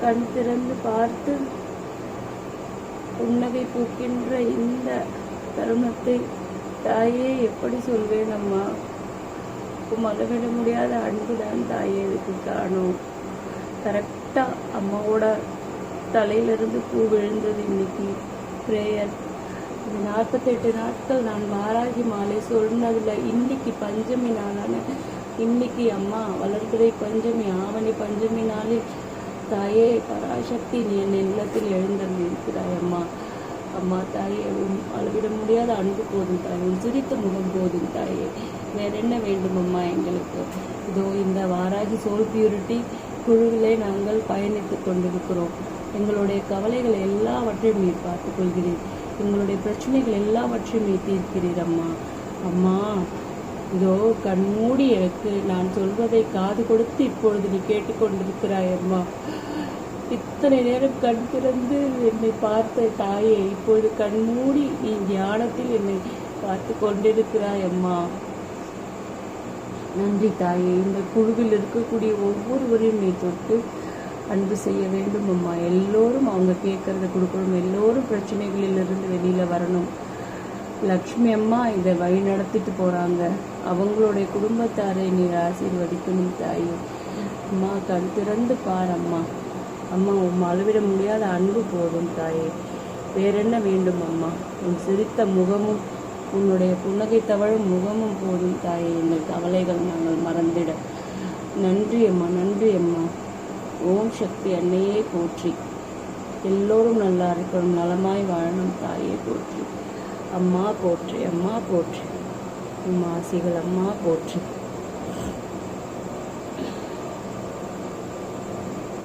கண் திறந்து பார்த்து புன்னகை பூக்கின்ற இந்த தருணத்தை தாயே எப்படி சொல்வேன் அம்மா? உம் முடியாத முடியாத அன்புதான் தாயே இதுக்கு காணும் கரெக்டாக அம்மாவோட தலையிலிருந்து பூ விழுந்தது இன்னைக்கு பிரேயர். இந்த நாற்பத்தெட்டு நாட்கள் நான் வாராகி மாலை சொன்னதுல இன்னைக்கு பஞ்சமி நாளான இன்னைக்கு அம்மா வளர்பிறை பஞ்சமி ஆவணி பஞ்சமி நாளில் தாயே பராசக்தி நீ என் இல்லத்தில் எழுந்திருக்கிறாய் அம்மா. அம்மா தாயே உன் அளவிட முடியாத அன்பு போதும் தாயே உன் சிரித்த முகம் போதும் தாயே. வேற என்ன வேண்டும் அம்மா எங்களுக்கு? இதோ இந்த வாராகி சோல் பியூரிட்டி குழுவிலே நாங்கள் பயணித்துக் கொண்டிருக்கிறோம். எங்களுடைய கவலைகள் எல்லாவற்றையும் நீர் பார்த்துக் கொள்கிறீர். எங்களுடைய பிரச்சனைகள் எல்லாவற்றையும் நீ தீர்க்கிறீர் அம்மா. அம்மா இதோ கண்மூடி எனக்கு. நான் சொல்வதை காது கொடுத்து இப்பொழுது நீ கேட்டுக்கொண்டிருக்கிறாய் அம்மா. இத்தனை நேரம் கண் திறந்து என்னை பார்த்த தாயே இப்பொழுது கண்மூடி நீ தியானத்தில் என்னை பார்த்து கொண்டிருக்கிறாய் அம்மா. நன்றி தாயே. இந்த குழுவில் இருக்கக்கூடிய ஒவ்வொருவரையும் நீ தொட்டு அன்பு செய்ய வேண்டும் அம்மா. எல்லோரும் அவங்க கேட்கறத கொடுக்கணும். எல்லோரும் பிரச்சனைகளிலிருந்து வெளியில வரணும். லக்ஷ்மி அம்மா இதை வழி நடத்திட்டு போகிறாங்க அவங்களுடைய குடும்பத்தாரை நீர் ஆசீர்வதிக்கணும் தாயே. அம்மா கண் திறந்து பார் அம்மா. அம்மா உம் அளவிட முடியாத அன்பு போதும் தாயே. வேறென்ன வேண்டும் அம்மா? உன் சிரித்த முகமும் உன்னுடைய புன்னகை தவழும் முகமும் போதும் தாயே. எங்கள் கவலைகள் நாங்கள் மறந்திட. நன்றி அம்மா நன்றி அம்மா. ஓம் சக்தி அன்னையே போற்றி. எல்லோரும் நல்லா இருக்கணும் நலமாய் வாழணும் தாயே போற்றி. அம்மா போற்று அம்மா போற்று. உம் ஆசிகள் அம்மா போற்று.